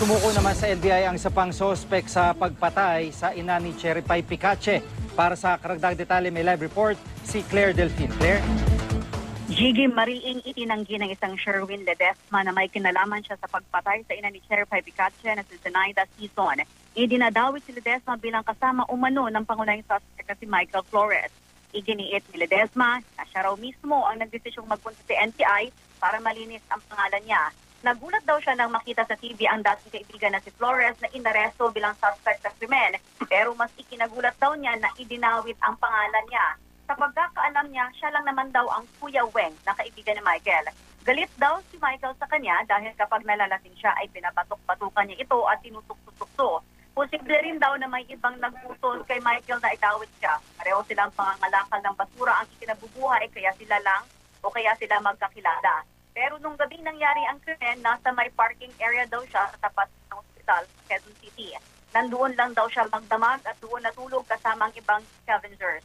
Sumuko naman sa NBI ang isa pang sospek sa pagpatay sa ina ni Cherry Pie Picache. Para sa karagdag detalye may live report si Claire Delfin. Claire? Gigi Mariing itinanggi ng isang Sherwin Ledesma na may kinalaman siya sa pagpatay sa ina ni Cherry Pie Picache na si Zenaida Season. Idinadawit si Ledesma bilang kasama umano ng pangunahing suspect na si Michael Flores. Iginiit ni Ledesma na siya raw mismo ang nagdesisyong magpunta sa NTI para malinis ang pangalan niya. Nagulat daw siya nang makita sa TV ang dating kaibigan na si Flores na inaresto bilang suspect sa krimen. Pero mas ikinagulat daw niya na idinawit ang pangalan niya. Sa pagkakaalam niya, siya lang naman daw ang Kuya Weng na kaibigan ni Michael. Galit daw si Michael sa kanya dahil kapag nalalasing siya ay pinapatok-patukan niya ito at tinutok-tukso. Posible rin daw na may ibang nagputol kay Michael na itawid siya. Pareho silang pangangalakal ng basura ang ikinabubuhay kaya sila lang o kaya sila magkakilala. Pero nung gabing nangyari ang krimen, nasa may parking area daw siya sa tapat ng hospital sa Quezon City. Nandoon lang daw siya magdamag at doon natulog kasama ang ibang scavengers.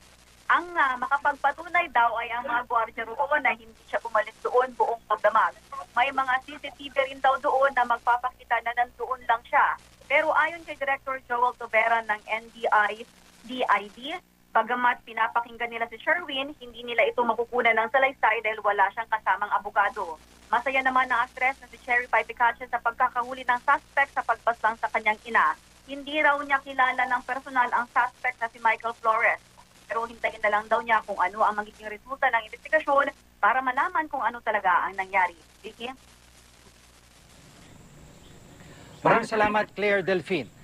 Ang ah, makapagpatunay daw ay ang mga gwardiya roon na hindi siya umalis doon buong pagdamag. May mga CCTV rin daw doon na magpapakita na nandoon lang siya. Pero ayon kay Director Joel Tobera ng NDI DID, bagamat pinapakinggan nila si Sherwin, hindi nila ito makukunan ng salaysay dahil wala siyang kasamang abogado. Masaya naman na stress na si Cherry Pie Picache sa pagkakahuli ng suspect sa pagbaslang sa kanyang ina. Hindi raw niya kilala ng personal ang suspect na si Michael Flores. Pero hintayin na lang daw niya kung ano ang magiging resulta ng investigasyon para malaman kung ano talaga ang nangyari. Vicky? Maraming salamat Claire Delfin.